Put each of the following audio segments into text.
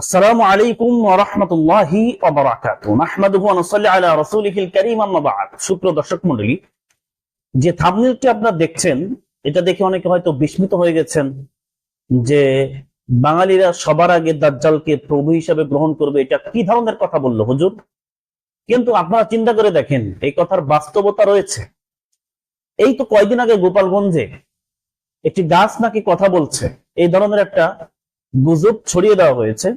আসসালামু আলাইকুম ওয়া রাহমাতুল্লাহি ওয়া বারাকাতুহু। নাহমাদুহু ওয়া নুসাল্লি আলা রাসূলিহিল কারীম, আম্মা বা'দ। সুপ্রিয় দর্শক মণ্ডলী, যে থাম্বনেলটি আপনারা দেখছেন, এটা দেখে অনেকে হয়তো বিস্মিত হয়ে গেছেন যে বাঙালিরা সবার আগে দাজ্জালকে প্রভু হিসেবে গ্রহণ করবে, এটা কি ধরনের কথা বলল হুজুর? কিন্তু আপনারা চিন্তা করে দেখেন, এই কথার বাস্তবতা রয়েছে। এই তো কয়দিন আগে গোপালগঞ্জে একটি গাছ নাকি কথা বলছে, এই ধরনের একটা গুজব ছড়িয়ে দেওয়া হয়েছে।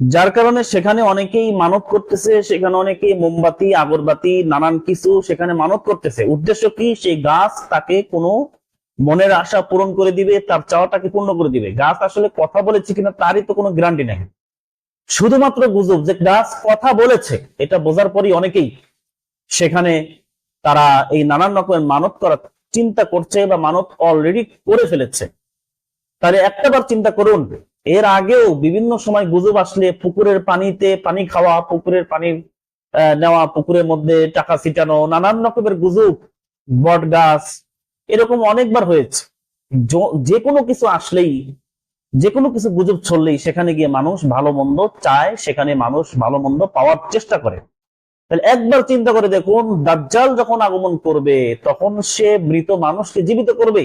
যার কারণে সেখানে অনেকেই মানত করতেছে, সেখানে অনেকেই মোমবাতি, আগরবাতি, নানান কিছু সেখানে মানত করতেছে। উদ্দেশ্য কি? সেই গাছ তাকে কোনো মনের আশা পূরণ করে দিবে, তার চাওয়াটাকে পূর্ণ করে দিবে। গাছ আসলে কথা বলেছে কিনা তারই তো কোনো গ্যারান্টি নেই। শুধুমাত্র গুজব যে গাছ কথা বলেছে, এটা বোঝার পরই অনেকেই সেখানে তারা এই নানান রকমের মানত করার চিন্তা করছে বা মানত অলরেডি করে ফেলেছে। তাহলে একটাবার চিন্তা করুন, এর আগেও বিভিন্ন সময় গুজব আসলে পুকুরের পানিতে পানি খাওয়া, পুকুরের পানি নেওয়া, পুকুরের মধ্যে টাকা ছিটানো, নানান রকমের গুজব, বট গাছ, এরকম অনেকবার হয়েছে। যে কোনো কিছু আসলেই, যে কোনো কিছু গুজব ছড়লেই সেখানে গিয়ে মানুষ ভালো মন্দ চায়, সেখানে মানুষ ভালো মন্দ পাওয়ার চেষ্টা করে। তাহলে একবার চিন্তা করে দেখুন, দাজ্জাল যখন আগমন করবে, তখন সে মৃত মানুষকে জীবিত করবে।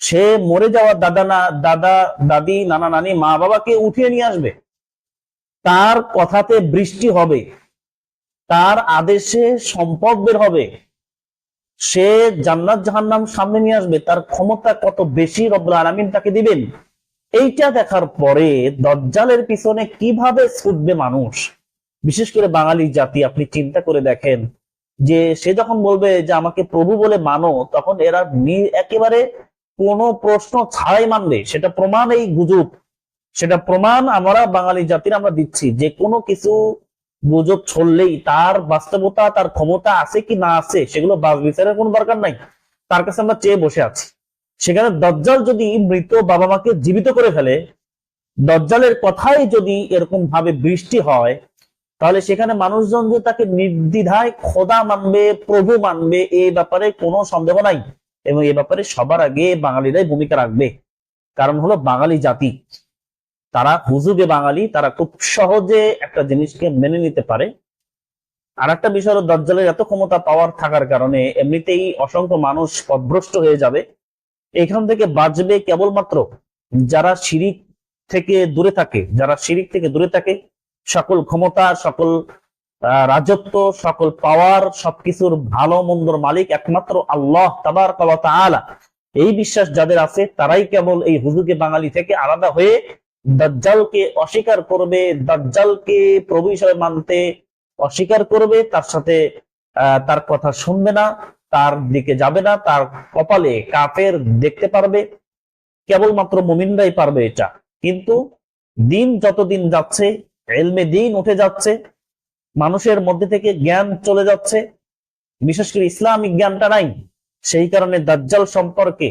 সে মরে যাওয়া দাদা না, দাদা, দাদি, নানা, নানি, মা বাবাকে উঠিয়ে নিয়ে আসবে। তার কথাতে বৃষ্টি হবে। তার আদেশে সম্পদ বের হবে। সে জান্নাত জাহান্নাম সামনে নিয়ে আসবে। তার ক্ষমতা কত বেশি রব্বুল আলামিন তাকে দিবেন? এইটা দেখার পরে দজ্জালের পিছনে কীভাবে ছুটবে মানুষ? বিশেষ করে বাঙালি জাতি, আপনি চিন্তা করে দেখেন যে সে যখন বলবে যে আমাকে প্রভু বলে মানো, তখন এরা একেবারে কোনো প্রশ্ন ছাড়াই মানবে সেটা প্রমাণ এই গুজব। সেটা প্রমাণ আমরা বাঙালি জাতির আমরা দিচ্ছি। যে কোনো কিছু গুজব ছড়লেই তার বাস্তবতা, তার ক্ষমতা আছে কি না আছে, সেগুলো বিচারের কোনো দরকার নাই। তার কাছে আমরা চেয়ে বসে আছি। সেখানে দজ্জাল যদি মৃত বাবা মাকে জীবিত করে ফেলে, দজ্জালের কথাই যদি এরকম ভাবে বৃষ্টি হয়, তাহলে সেখানে মানুষজন যে তাকে নির্দ্বিধায় খোদা মানবে, প্রভু মানবে এই ব্যাপারে কোনো সন্দেহ নাই। এবং এ ব্যাপারে সবার আগে বাঙালিরাই ভূমিকা রাখবে। কারণ হলো বাঙালি জাতি। তারা হুজুগে বাঙালি, তারা খুব সহজে একটা জিনিসকে মেনে নিতে পারে। আর একটা বিষয় হলো দজ্জালের এত ক্ষমতা পাওয়ার থাকার কারণে এমনিতেই অসংখ্য মানুষ পথভ্রষ্ট হয়ে যাবে। এখান থেকে বাঁচবে কেবলমাত্র যারা শিরিক থেকে দূরে থাকে। যারা শিরিক থেকে দূরে থাকে, সকল ক্ষমতা, সকল রাজত্ব, সকল পাওয়ার সবকিছুর ভালো, মন্দর মালিক একমাত্র আল্লাহ তাবার তাআলা। এই বিশ্বাস যাদের আছে, তারাই কেবল এই হুজুকে বাঙালি থেকে আলাদা হয়ে দাজ্জালকে অস্বীকার করবে, দাজ্জালকে প্রভু হিসেবে মানতে অস্বীকার করবে, তার সাথে তার কথা শুনবে না, তার দিকে যাবে না, তার কপালে কাফের দেখতে পারবে, কেবলমাত্র মুমিনরাই পারবে এটা। কিন্তু দিন যতদিন যাচ্ছে, এলমে দিন উঠে যাচ্ছে মানুষের মধ্যে থেকে জ্ঞান চলে যাচ্ছে। বিশেষ করে ইসলামিক জ্ঞানটা নাই। সেই কারণে দাজ্জাল সম্পর্কে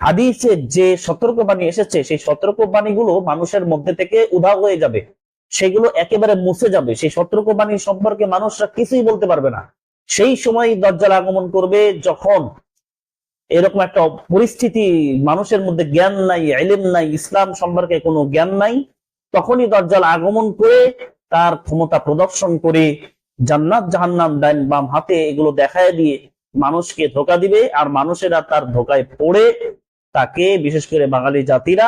হাদিসে যে সতর্কবাণী এসেছে, সেই সতর্কবাণীগুলো মানুষের মধ্যে থেকে উধাও হয়ে যাবে। সেগুলো একেবারে মুছে যাবে। সেই সতর্কবাণী সম্পর্কে মানুষরা কিছুই বলতে পারবে না। সেই সময় দজ্জাল আগমন করবে যখন এরকম একটা পরিস্থিতি, মানুষের মধ্যে জ্ঞান নাই এলেম নাই, ইসলাম সম্পর্কে কোনো জ্ঞান নাই, তখনই দজ্জাল আগমন করে তার ক্ষমতা প্রদর্শন করে জান্নাত, জাহান্নাম, ডাইন বাম হাতে এগুলো দেখায় দিয়ে মানুষকে ধোকা দিবে আর মানুষেরা তার ধোকায় পড়ে। তাকে, বিশেষ করে বাঙালি জাতিরা,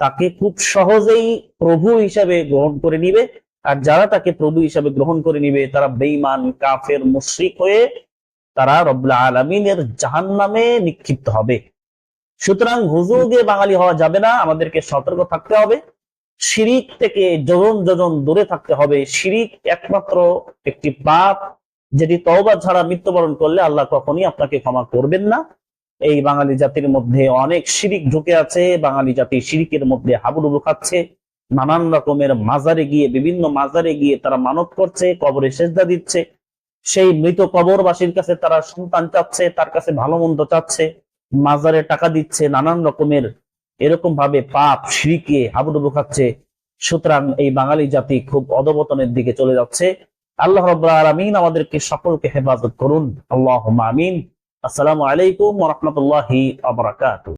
তাকে খুব সহজেই প্রভু হিসাবে গ্রহণ করে নিবে। আর যারা তাকে প্রভু হিসাবে গ্রহণ করে নিবে, তারা বেঈমান, কাফের, মুশ্রিক হয়ে তারা রব্লা আলমিনের জাহান নামে নিক্ষিপ্ত হবে। সুতরাং হুজুর দিয়ে বাঙালি হওয়া যাবে না, আমাদেরকে সতর্ক থাকতে হবে। শিরিক থেকে যোজন যোজন দূরে থাকতে হবে। শিরিক একমাত্র একটি পাপ, যেটি তওবা ছাড়া মৃত্যুবরণ করলে আল্লাহ কখনই আপনাকে ক্ষমা করবেন না। এই বাঙালি জাতির মধ্যে অনেক শিরিক ঢুকে আছে, বাঙালি জাতি শিরিকের মধ্যে হাবুডুবু খাচ্ছে। নানান রকমের মাজারে গিয়ে, বিভিন্ন মাজারে গিয়ে তারা মানত করছে, কবরে সেজদা দিচ্ছে। সেই মৃত কবরবাসীর কাছে তারা সন্তান চাচ্ছে, তার কাছে ভালো মন্দ চাচ্ছে, মাজারে টাকা দিচ্ছে, নানান রকমের এরকম ভাবে পাপ সিঁড়িকে হাবুডুবু খাচ্ছে। সুতরাং এই বাঙালি জাতি খুব অধবতনের দিকে চলে যাচ্ছে। আল্লাহ রব্লা আমাদেরকে সকলকে হেফাজত করুন। আল্লাহ আমিন। আসসালামু আলাইকুম রহমতুল্লাহ বারাকাতুহু।